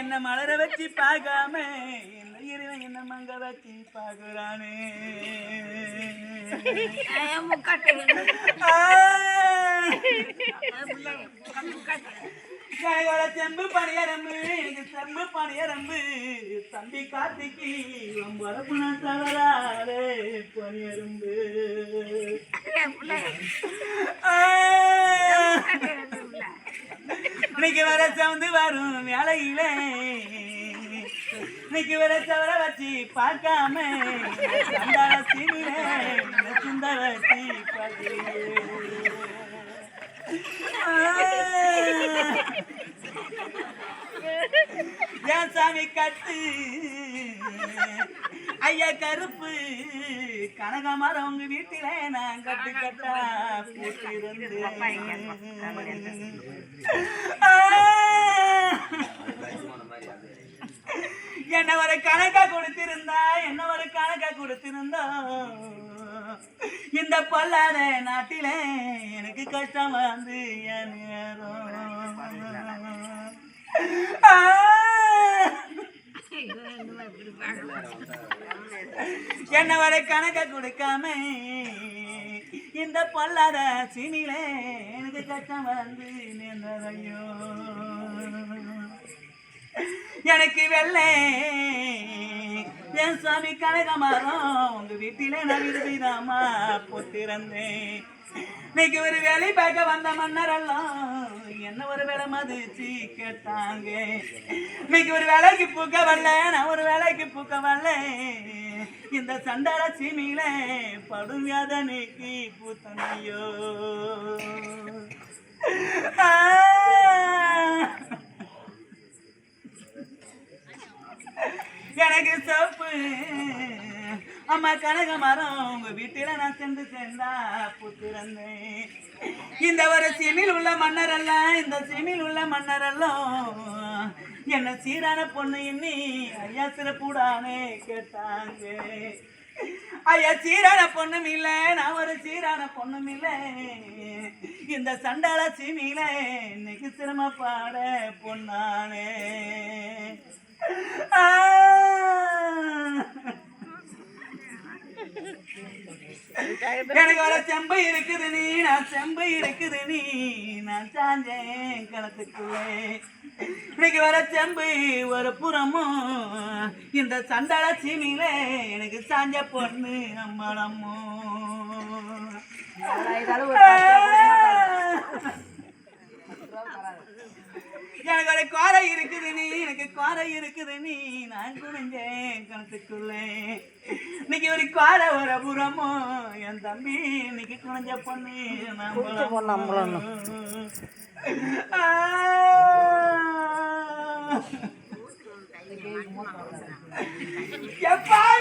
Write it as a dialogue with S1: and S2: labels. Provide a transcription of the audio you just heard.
S1: என்ன மலர வச்சு பார்க்காம என்ன இறைவன் என்ன மங்க வச்சு பார்க்கறானே? கையோட செம்பு பணியரம்பு எனக்கு செம்பு பணியரம்பு தம்பி கார்த்திக்கு வரப்பு நான் தவறாரே பணியரம்பு இன்னைக்கு வர சவுந்து வரும் வேலையில. இன்னைக்கு வர சவர வச்சு பார்க்காம சந்தான சீனில சுந்த வச்சு ஏன் சாமி கட்டு ஐயா கருப்பு கனகமரம் உங்க வீட்டில நான் கட்டு கட்டா என்ன ஒரு கணக்கா கொடுத்திருந்தா என்ன ஒரு கணக்கா கொடுத்திருந்தா? இந்த பொல்லாத நாட்டில எனக்கு கஷ்டம் வந்து என் என்ன வர கணக்க கொடுக்காம இந்த பொல்லாத சினில எனக்கு கஷ்டம் வந்து நின்றதையோ? எனக்கு வெள்ளை. என் சாமி கனகமரம் உங்க வீட்டில நான் விதவிதமா பொத்திருந்தேன். இன்னைக்கு ஒரு வேலை பார்க்க வந்த மன்னரெல்லாம் என்ன ஒரு வேலை மதிச்சு கேட்டாங்க. இன்னைக்கு ஒரு வேலைக்கு பூக்க வரல நான் ஒரு வேலைக்கு பூக்க வரல. இந்த சண்டால சீமையில படும் வியாதனைக்கு பூத்தனையோ. அம்மா கனக மரம் உங்க வீட்டில நான் சென்று சேர்ந்தா புத்திறந்தேன் இந்த ஒரு சிமில் உள்ள மன்னர் அல்ல இந்த சிமில் உள்ள மன்னரெல்லாம் என்ன சீரான பொண்ணு இன்னி ஐயா சிறப்புடானே கேட்டாங்க. ஐயா சீரான பொண்ணும் இல்ல நான் ஒரு சீரான பொண்ணும் இல்ல. இந்த சண்டாள சீமியில இன்னைக்கு சிரமப்பாட பொண்ணானே. ஆ. எனக்கு வர செம்பு இருக்குது நீ நான் செம்பு இருக்குது நீ நான் சாஞ்சேன் களத்துக்குள்ளே இன்னைக்கு வர செம்பு ஒரு புறமும் இந்த சண்டாள சீனியில எனக்கு சாஞ்ச பொண்ணு அம்மாளம்மோ எனக்கு ஒரு கோரை இருக்குது நீ எனக்கு கோரை இருக்குது நீ நான் குனிஞ்சேன் கணத்துக்குள்ளே. இன்னைக்கு ஒரு கோரை ஒரு புறமோ என் தம்பி இன்னைக்கு குனிஞ்ச பொண்ணு நம்மளும் எப்பாடி